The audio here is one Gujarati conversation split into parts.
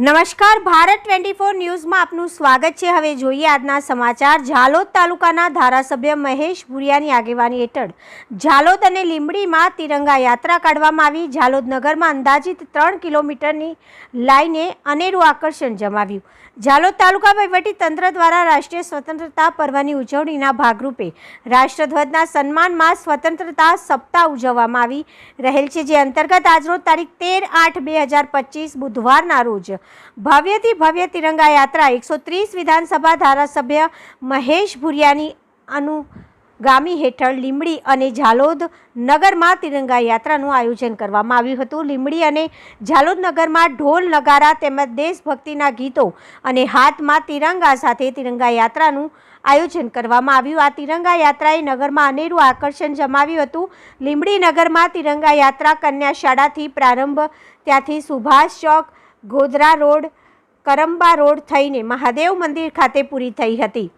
નમસ્કાર, ભારત ટ્વેન્ટી ફોર ન્યૂઝમાં આપનું સ્વાગત છે. હવે જોઈએ આજના સમાચાર. ઝાલોદ તાલુકાના ધારાસભ્ય મહેશ ભુરિયાની આગેવાની હેઠળ ઝાલોદ અને લીંબડીમાં તિરંગા યાત્રા કાઢવામાં આવી. ઝાલોદ નગરમાં અંદાજિત ત્રણ કિલોમીટરની લાઈને અનેરું આકર્ષણ જમાવ્યું. ઝાલોદ તાલુકા વહીવટી તંત્ર દ્વારા રાષ્ટ્રીય સ્વતંત્રતા પર્વની ઉજવણીના ભાગરૂપે રાષ્ટ્રધ્વજના સન્માનમાં સ્વતંત્રતા સપ્તાહ ઉજવવામાં આવી રહેલ છે, જે અંતર્ગત આજરોજ તારીખ તેર આઠ બે હજાર પચીસ બુધવારના રોજ ભવ્યથી ભવ્ય તિરંગા યાત્રા એકસો ત્રીસ વિધાનસભા ધારાસભ્ય મહેશ ભુરિયાની અનુગામી હેઠળ લીંબડી અને ઝાલોદ નગરમાં તિરંગા યાત્રાનું આયોજન કરવામાં આવ્યું હતું. લીંબડી અને ઝાલોદ નગરમાં ઢોલ નગારા તેમજ દેશભક્તિના ગીતો અને હાથમાં તિરંગા સાથે તિરંગા યાત્રાનું આયોજન કરવામાં આવ્યું. આ તિરંગા યાત્રાએ નગરમાં અનેરું આકર્ષણ જમાવ્યું હતું. લીંબડી નગરમાં તિરંગા યાત્રા કન્યા શાળાથી પ્રારંભ, ત્યાંથી સુભાષ ચોક ગોધરા રોડ કરંબા રોડ થઈને મહાદેવ મંદિર ખાતે પૂરી થઈ હતી.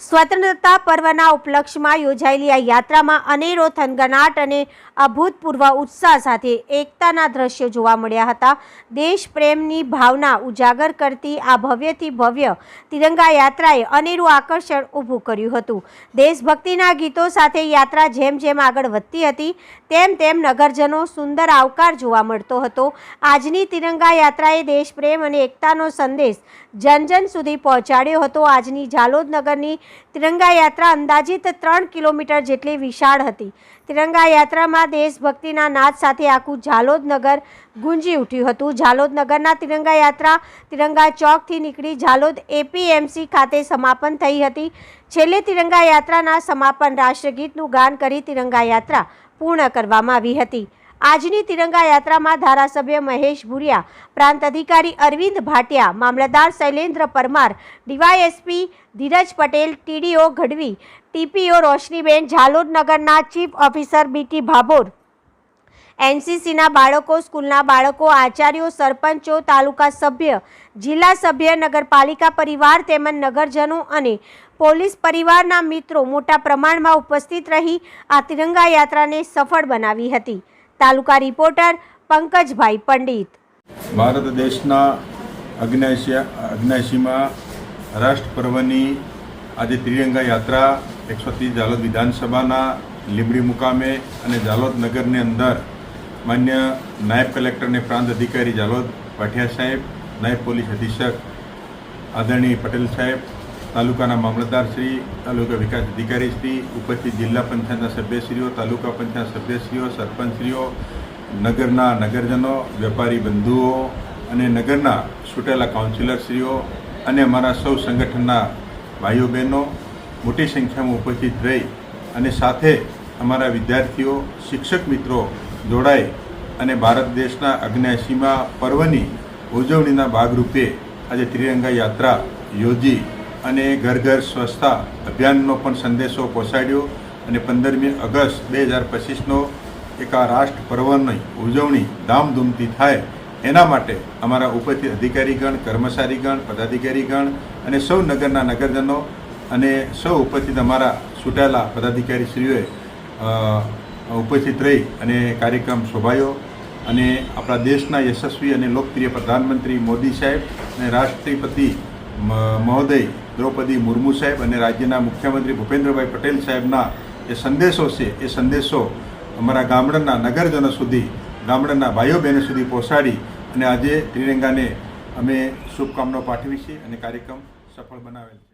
સ્વતંત્રતા પર્વના ઉપલક્ષમાં યોજાયેલી આ યાત્રામાં અનેરો થનગનાટ અને અભૂતપૂર્વ ઉત્સાહ સાથે એકતાના દ્રશ્યો જોવા મળ્યા હતા. દેશ પ્રેમની ભાવના ઉજાગર કરતી આ ભવ્યથી ભવ્ય તિરંગા યાત્રાએ અનેરું આકર્ષણ ઊભું કર્યું હતું. દેશભક્તિના ગીતો સાથે યાત્રા જેમ જેમ આગળ વધતી હતી, તેમ તેમ નગરજનો સુંદર આવકાર જોવા મળતો હતો. આજની તિરંગા યાત્રાએ દેશપ્રેમ અને એકતાનો સંદેશ જન જન સુધી પહોંચાડ્યો હતો. આજની ઝાલોદ નગરની તિરંગા યાત્રા અંદાજિત ત્રણ કિલોમીટર જેટલી વિશાળ હતી. તિરંગા યાત્રામાં દેશભક્તિના નાદ સાથે આખું ઝાલોદ નગર ગુંજી ઉઠ્યું હતું. ઝાલોદ નગરના તિરંગા યાત્રા તિરંગા ચોકથી નીકળી ઝાલોદ એપીએમસી ખાતે સમાપન થઈ હતી. છેલ્લે તિરંગા યાત્રાના સમાપન રાષ્ટ્રગીતનું ગાન કરી તિરંગા યાત્રા પૂર્ણ કરવામાં આવી હતી. આજની તિરંગા યાત્રામાં ધારાસભ્ય મહેશ ભુરિયા, પ્રાંત અધિકારી અરવિંદ ભાટિયા, મામલતદાર Shailendra Parmar, DYSP Dhiraj Patel, TDO Gadhvi, TPO Roshniben, Jhalod નગરના ચીફ ઓફિસર બીટી ભાભોર. એનસીસીના બાળકો, સ્કૂલના બાળકો, આચાર્યો, સરપંચો, તાલુકા સભ્ય, જિલ્લા સભ્ય, નગરપાલિકા પરિવાર તેમજ નગરજનો અને પોલીસ પરિવારના મિત્રો મોટા પ્રમાણમાં ઉપસ્થિત રહી આ તિરંગા યાત્રાને સફળ બનાવી હતી. તાલુકા રિપોર્ટર પંકજભાઈ પંડિત. ભારત દેશના અગ્નેશિયા અગ્નાશીમાં રાષ્ટ્ર પર્વની આજે ત્રિરંગા યાત્રા એકસો ત્રીસ જાલોદ વિધાનસભાના લીંબડી મુકામે અને ઝાલોદ નગરની અંદર માન્ય નાયબ કલેક્ટર અને પ્રાંત અધિકારી ઝાલોદ પાઠિયા સાહેબ, નાયબ પોલીસ અધિક્ષક આદરણીય પટેલ સાહેબ તાલુકાના મામલતદારશ્રી તાલુકા વિકાસ અધિકારી શ્રી, ઉપસ્થિત જિલ્લા પંચાયતના સભ્યશ્રીઓ, તાલુકા પંચાયત સભ્યશ્રીઓ, સરપંચશ્રીઓ, નગરના નગરજનો, વેપારી બંધુઓ અને નગરના છૂટેલા કાઉન્સિલરશ્રીઓ અને અમારા સૌ સંગઠનના ભાઈઓ બહેનો, મોટી સંખ્યામાં ઉપસ્થિત રહી અને સાથે અમારા વિદ્યાર્થીઓ, શિક્ષક મિત્રો જોડાઈ અને ભારત દેશના અગ્નાશીમાં પર્વની ઉજવણીના ભાગરૂપે આજે ત્રિરંગા યાત્રા યોજી અને ઘર ઘર સ્વચ્છતા અભિયાનનો પણ સંદેશો પહોંચાડ્યો અને પંદરમી ઓગસ્ટ બે હજાર પચીસનો એક આ રાષ્ટ્ર પર્વની ઉજવણી ધામધૂમથી થાય એના માટે અમારા ઉપસ્થિત અધિકારીગણ, કર્મચારીગણ, પદાધિકારીગણ અને સૌ નગરના નગરજનો અને સૌ ઉપસ્થિત અમારા છૂટાયેલા પદાધિકારીશ્રીઓએ ઉપસ્થિત રહી અને કાર્યક્રમ શોભાયો અને આપણા દેશના યશસ્વી અને લોકપ્રિય પ્રધાનમંત્રી મોદી સાહેબ અને રાષ્ટ્રપતિ મહોદય દ્રૌપદી મુર્મુ સાહેબ અને રાજ્યના મુખ્યમંત્રી ભૂપેન્દ્રભાઈ પટેલ સાહેબના જે સંદેશો છે, એ સંદેશો અમારા ગામડાના નગરજનો સુધી, ગામડાના ભાઈઓ બહેનો સુધી પહોંચાડી અને આજે ત્રિરંગાને અમે શુભકામનાઓ પાઠવી છે અને કાર્યક્રમ સફળ બનાવેલ છે.